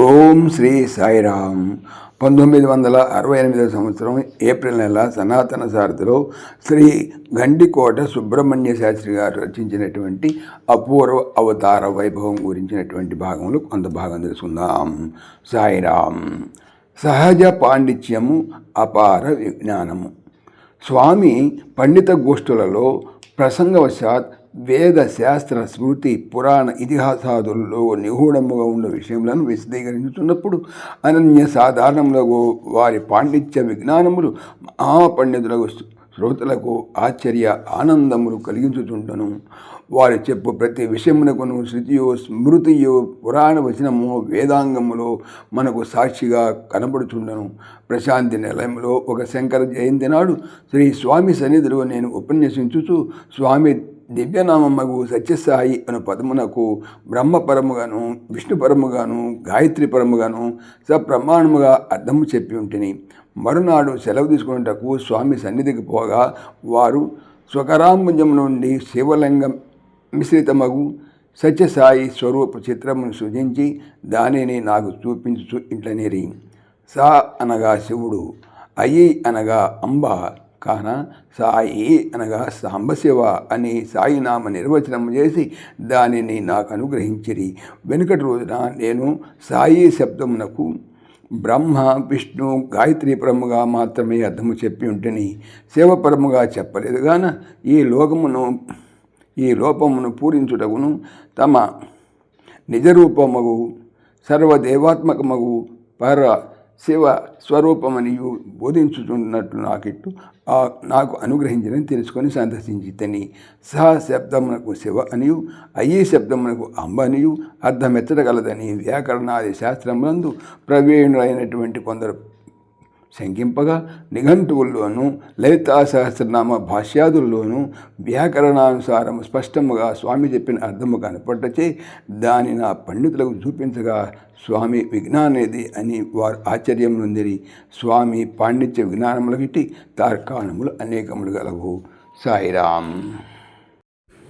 ఓం శ్రీ సాయిరామ్. పంతొమ్మిది వందల అరవై ఎనిమిదవ సంవత్సరం ఏప్రిల్ నెల సనాతన సారథిలో శ్రీ గండికోట సుబ్రహ్మణ్య శాస్త్రి గారు రచించినటువంటి అపూర్వ అవతార వైభవం గురించినటువంటి భాగంలో కొంత భాగం తెలుసుకుందాం. సాయిరామ్. సహజ పాండిత్యము అపార విజ్ఞానము. స్వామి పండిత గోష్ఠులలో ప్రసంగవశాత్ వేద శాస్త్ర స్మృతి పురాణ ఇతిహాసాదుల్లో నిగూఢముగా ఉన్న విషయములను విశదీకరించుతున్నప్పుడు అనన్య సాధారణములకు వారి పాండిత్య విజ్ఞానములు మహాపండితులకు శ్రోతలకు ఆశ్చర్య ఆనందములు కలిగించుతుంటను వారు చెప్పు ప్రతి విషయమునకును శృతియో స్మృతియో పురాణ వచనము వేదాంగములో మనకు సాక్షిగా కనబడుచుండను. ప్రశాంతి నిలయంలో ఒక శంకర జయంతి నాడు శ్రీ స్వామి సన్నిధిలో నేను ఉపన్యసించుచు స్వామి దివ్యనామమ్మగు సత్యసాయి అను పదమునకు బ్రహ్మపరముగాను విష్ణుపరముగాను గాయత్రి పరముగాను సప్రమాణముగా అర్థము చెప్పి ఉంటిని. మరునాడు సెలవు తీసుకున్నటకు స్వామి సన్నిధికి పోగా వారు స్వకరాంబుజం నుండి శివలింగం మిశ్రితమగు సత్యసాయి స్వరూప చిత్రమును సృజించి దానిని నాకు చూపించు ఇంట్లనేరి. సా అనగా శివుడు అయ్యి అనగా అంబ కాన? సాయి అనగా సాంబశివ అని సాయినామ నిర్వచనం చేసి దానిని నాకు అనుగ్రహించిరి. వెనుకటి రోజున నేను సాయి శబ్దమునకు బ్రహ్మ విష్ణు గాయత్రి పరముగా మాత్రమే అర్థము చెప్పి ఉంటని. శివపరముగా చెప్పలేదు గాన? ఈ లోకమును ఈ లోపమును పూరించుటకును తమ నిజరూపమగు సర్వదేవాత్మకమగు పర శివ స్వరూపమనియు బోధించుతున్నట్లు నాకిట్టు ఆ నాకు అనుగ్రహించని తెలుసుకొని సందర్శించి తని సహ శబ్దమునకు శివ అనియు అయ్యే శబ్దమునకు అంబ అనియు అర్థమెత్తగలదని వ్యాకరణాది శాస్త్రములందు ప్రవీణులైనటువంటి కొందరు శంకింపగా నిఘంటువుల్లోనూ లలితా సహస్రనామ భాష్యాదుల్లోనూ వ్యాకరణానుసారం స్పష్టముగా స్వామి చెప్పిన అర్థము కనపట్టచే దాని నా పండితులకు చూపించగా స్వామి విజ్ఞానేది అని వారు ఆశ్చర్యం నొందిరి. స్వామి పాండిత్య విజ్ఞానములకిటి తార్కాణములు అనేకములు గలవు. సాయిరామ్.